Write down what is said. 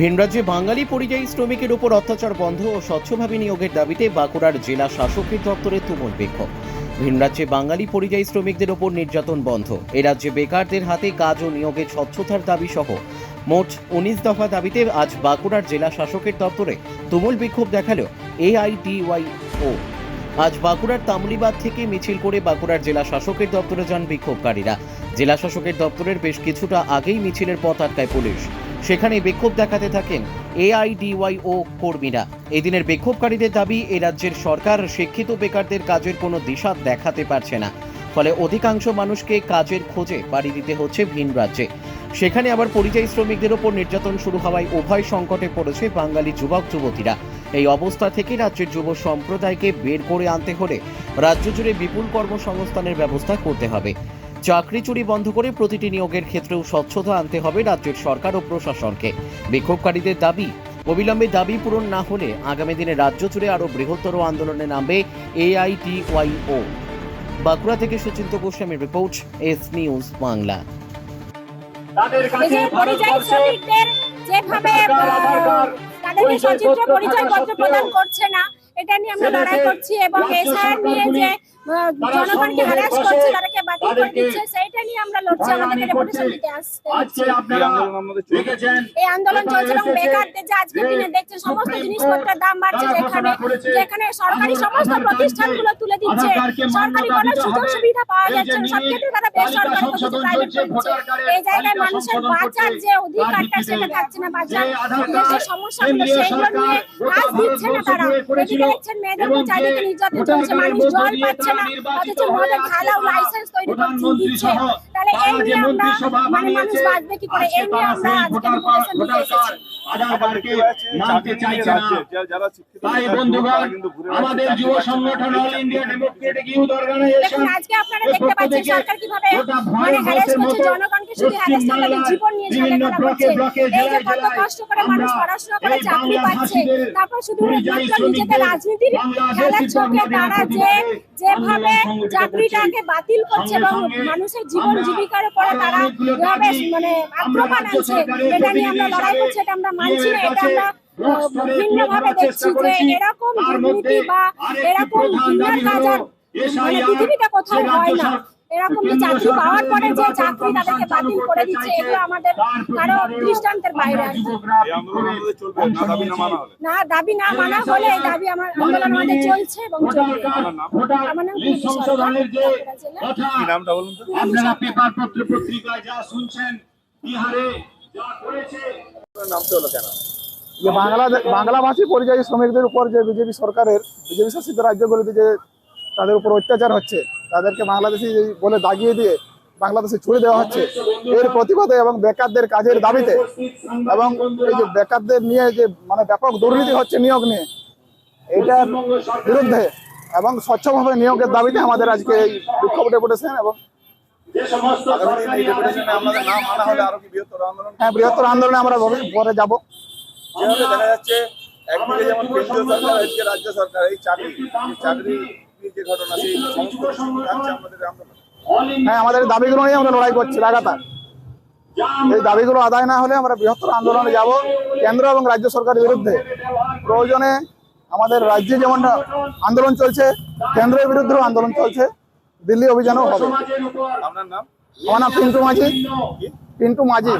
ভিনরাজ্যে বাঙালি পরিযায়ী শ্রমিকের উপর অত্যাচার বন্ধ ও স্বচ্ছভাবে নিয়োগের দাবিতে বাঁকুড়ার জেলা শাসকের দপ্তরে তুমুল বিক্ষোভ। ভিনরাজ্যে বাঙালি পরিযায়ী শ্রমিকদের ওপর নির্যাতন বন্ধ। এ রাজ্যে বেকারদের হাতে কাজ ও নিয়োগের স্বচ্ছতার দাবি সহ মোট উনিশ দফা দাবিতে আজ বাঁকুড়ার জেলা শাসকের দপ্তরে তুমুল বিক্ষোভ দেখাল এআইডিওয়াইও আজ বাঁকুড়ার তামলিবাদ থেকে মিছিল করে বাঁকুড়ার জেলা শাসকের দপ্তরে যান বিক্ষোভকারীরা। জেলা শাসকের দপ্তরের বেশ কিছুটা আগেই মিছিলের পথ আটকায় পুলিশ। সেখানে বিক্ষোভ দেখাতে থাকেন এআইডিওয়াইও কর্মীরা। এদিনের বিক্ষোভকারীদের দাবি, এ রাজ্যের সরকার শিক্ষিত বেকারদের কাজের কোনো দিশা দেখাতে পারছে না। ফলে অধিকাংশ মানুষকে কাজের খোঁজে পাড়ি দিতে হচ্ছে ভিন রাজ্যে। সেখানে আবার পরিযায়ী শ্রমিকদের ওপর নির্যাতন শুরু হওয়ায় উভয় সংকটে পড়েছে বাঙালি যুবক যুবতীরা। এই অবস্থা থেকে রাজ্যের যুব সম্প্রদায়কে বের করে আনতে হলে রাজ্য জুড়ে বিপুল কর্মসংস্থানের ব্যবস্থা করতে হবে। চাকরি চুরি বন্ধ করে প্রতিটি নিয়োগের ক্ষেত্রেও স্বচ্ছতা আনতে হবে রাজ্যের সরকার ও প্রশাসনকে। বিক্ষোভকারীদের দাবি অবিলম্বে দাবি পূরণ না হলে আগামী দিনে রাজ্য জুড়ে আরও বৃহত্তর আন্দোলনে নামবে এআইটিওয়াইও বাঁকুড়া থেকে সুচিন্ত গোস্বামীর রিপোর্ট এস নিউজ বাংলা। তাদের এই কাছে যে পরিযায়ী শ্রমিকদের যেভাবে তাদেরকে সচিত্র পরিচয়পত্র প্রদান করছে না এটা নিয়ে আমরা লড়াই করছি এবং নিয়ে যে জনগণকে হ্যারাস করছে তাদেরকে বাতিল দিচ্ছে সেইটা নিয়ে আমরা লড়ছি আমাদেরকে রেপুটেশন দিতে আসতে। আজকে আপনারা দেখেছেন এই আন্দোলন চলছে এবং বেকারদের যে আজকের দিনে দেখছেন সমস্ত জিনিসপত্রের দাম বাড়ছে যেখানে যেখানে সরকারি সমস্ত প্রতিষ্ঠানগুলো তুলে দিচ্ছে সরকারি কোনো সুযোগ সুবিধা পাওয়া যাচ্ছে না সবক্ষেত্রে তারা বেসরকারি করছে প্রাইভেট করছে এই জায়গায় মানুষের বাঁচার যে অধিকারটা সেটা থাকছে না বাঁচার। দেশের সমস্যাগুলো সেগুলো নিয়ে কাজ দিচ্ছে না তারা। এদিকে দেখছেন মেয়েদের চারিদিকে নির্যাতন চলছে মানুষ জল পাচ্ছে না অথচ মদের ঢালাও লাইসেন্স তৈরি আমরা মানে আধারকার্ডকে মানতে চাইছে না। তাই বন্ধুগণ আমাদের যুব সংগঠন All India Democratic Youth Organisation আজকে আপনারা দেখতে পাচ্ছেন সরকার কীভাবে মানে হ্যারাস করছে জনগণকে শুধু হ্যারাস জীবন নিয়ে ঝামেলা করছে এই যে কত কষ্ট করে মানুষ পড়াশোনা করে চাকরি পাচ্ছে। তারপর শুধু নিজেদের রাজনীতির খেলার চোখে তারা যে যেভাবে চাকরিটাকে বাতিল করছে এবং মানুষের জীবন জীবিকার উপরে তারা যেভাবে মানে আক্রমণ আনছে এটা নিয়ে আমরা লড়াই করছি এটা আমরা মানছি না এটা আমরা ভিন্ন ভাবে দেখছি যে এরকম দুর্নীতি বা এরকম ঘৃণার কাজ আর মানে পৃথিবীতে কোথাও হয় না। এরকম যে চাকরি পাওয়ার পরে যে চাকরি তাদেরকে বাতিল করে দিচ্ছে এগুলো আমাদের কারও দৃষ্টান্তের বাইরে আর না দাবি না মানা হলে। এই দাবি আমার আন্দোলন আমাদের চলছে এবং বলুন আপনারা পেপার পত্র পত্রিকায় যা শুনছেন বিহারে যা করেছে। নামটা হলো কেন? যে বাংলা বাংলাভাষী পরিযায়ী শ্রমিকদের উপর যে বিজেপি সরকারের বিজেপি শাসিত রাজ্যগুলিতে যে তাদের উপর অত্যাচার হচ্ছে তাদেরকে বাংলাদেশি বলে দাগিয়ে দিয়ে বাংলাদেশে ছুড়ে দেওয়া হচ্ছে, এর প্রতিবাদে এবং বেকারদের কাজের দাবিতে এবং এই যে বেকারদের নিয়ে যে মানে ব্যাপক দুর্নীতি হচ্ছে নিয়োগ নিয়ে এটার বিরুদ্ধে এবং স্বচ্ছভাবে নিয়োগের দাবিতে আমাদের আজকে এই বিক্ষোভ ডেপুটেশন এবং হ্যাঁ বৃহত্তর আন্দোলনে আমরা পরে যাব। দেখা যাচ্ছে, একদিকে যেমন কেন্দ্রীয় সরকার রাজ্য সরকার এই চাকরি চাকরি হ্যাঁ আমাদের দাবিগুলো নিয়ে আমরা লড়াই করছি লাগাতার। এই দাবিগুলো আদায় না হলে আমরা বৃহত্তর আন্দোলনে যাব কেন্দ্র এবং রাজ্য সরকারের বিরুদ্ধে। প্রয়োজনে আমাদের রাজ্যে যেমন আন্দোলন চলছে কেন্দ্রের বিরুদ্ধেও আন্দোলন চলছে দিল্লি অভিযানও হবে। আমার নাম পিন্টু মাঝি। পিন্টু মাঝি।